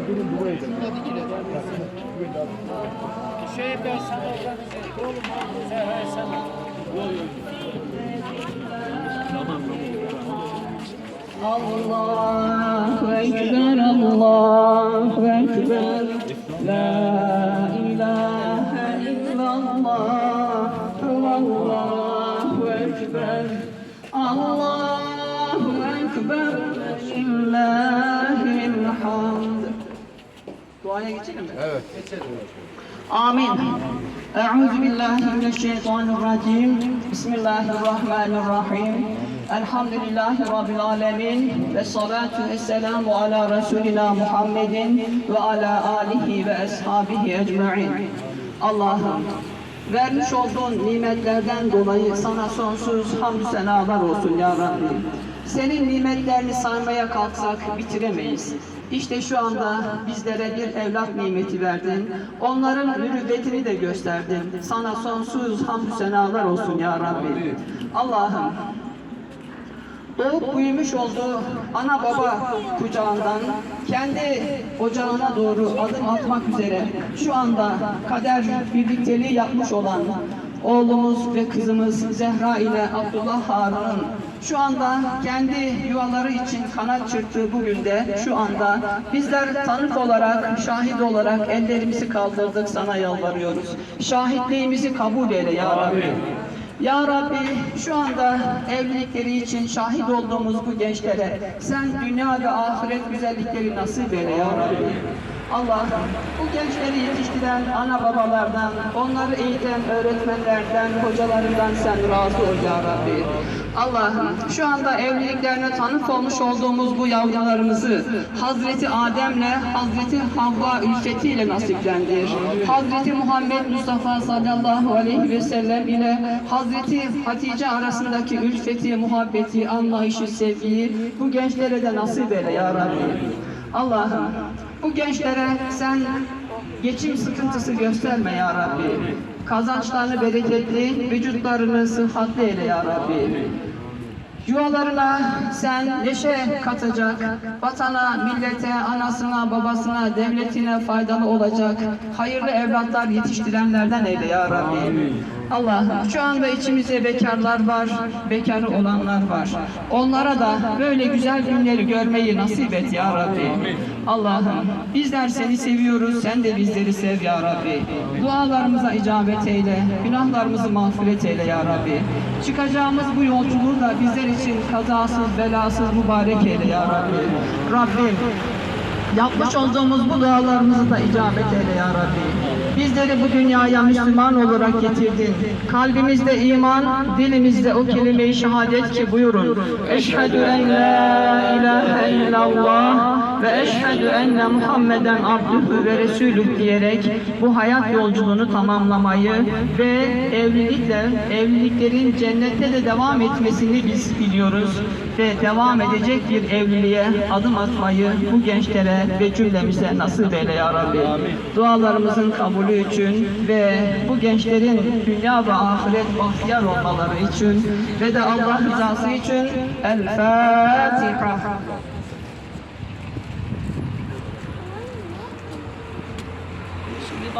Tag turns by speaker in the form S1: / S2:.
S1: Valla benim buraya da.
S2: Şey ben sana organize et. Oğlum organize her sana.
S3: Yol yol. Tamam Allahu Ekber, Allahu Ekber, La ilahe illallah, Allahu Ekber, Allah. Duaya geçelim mi?
S1: Evet.
S3: Geçelim. Amin. Euzu billahi mineşşeytanirracim. Bismillahirrahmanirrahim. Elhamdülillahi Rabbil alemin ve salatu ve selamu ala Resulina Muhammedin ve ala alihi ve ashabihi ecma'in. Allah'ım vermiş olduğun nimetlerden dolayı sana sonsuz hamdü senalar olsun ya Rabbi. Senin nimetlerini saymaya kalksak bitiremeyiz. İşte şu anda bizlere bir evlat nimeti verdin. Onların mürüvvetini de gösterdin. Sana sonsuz hamdü senalar olsun ya Rabbi. Allah'ım doğup büyümüş olduğu ana baba kucağından kendi ocağına doğru adım atmak üzere şu anda kader birlikteliği yapmış olan oğlumuz ve kızımız Zehra ile Abdullah Harun'un şu anda kendi yuvaları için kanat çırptığı bu günde şu anda bizler tanık olarak, şahit olarak ellerimizi kaldırdık sana yalvarıyoruz. Şahitliğimizi kabul eyle ya Rabbi. Ya Rabbi şu anda evlilikleri için şahit olduğumuz bu gençlere sen dünya ve ahiret güzellikleri nasip eyle ya Rabbi. Allah bu gençleri yetiştiren ana babalardan, onları eğiten öğretmenlerden, hocalarından sen razı ol ya Rabbi. Allah'ım şu anda evliliklerine tanık olmuş olduğumuz bu yavrularımızı Hazreti Adem'le Hazreti Havva ülfetiyle nasiplendir. Hazreti Muhammed Mustafa sallallahu aleyhi ve sellem ile Hazreti Hatice arasındaki ülfeti, muhabbeti, anlayışı, sevgiyi bu gençlere de nasip eyle ya Rabbi. Allah'ım bu gençlere sen geçim sıkıntısı gösterme ya Rabbi. Kazançlarını bereketli, vücutlarını sıhhatli eyle ya Rabbi. Yuvalarına sen neşe katacak, vatana, millete, anasına, babasına, devletine faydalı olacak hayırlı evlatlar yetiştirenlerden eyle ya Rabbi. Allah'ım şu anda içimizde bekarlar var, bekarı olanlar var. Onlara da böyle güzel günleri görmeyi nasip et ya Rabbi. Allah'ım bizler seni seviyoruz, sen de bizleri sev ya Rabbi. Dualarımıza icabet eyle, günahlarımızı mağfiret eyle ya Rabbi. Çıkacağımız bu yolculuğu da bizler için kazasız, belasız mübarek eyle ya Rabbi. Rabbim Yapmış olduğumuz bu dualarımızı da icabet eyle ya Rabbi. Bizleri bu dünyaya Müslüman olarak getirdin. Kalbimizde iman, dilimizde o kelime-i şehadet ki buyurun. Eşhedü en la ilahe illallah ve eşhedü enne Muhammeden abdühü ve resulüh diyerek bu hayat yolculuğunu tamamlamayı ve evlilikle, evliliklerin cennette de devam etmesini biz biliyoruz ve devam edecek bir evliliğe adım atmayı bu gençlere ve cümlemize nasip eyle ya Rabbi. Dualarımızın kabulü için ve bu gençlerin dünya ve ahiret bahtiyar olmaları için ve de Allah rızası için El Fatiha.
S4: Şimdi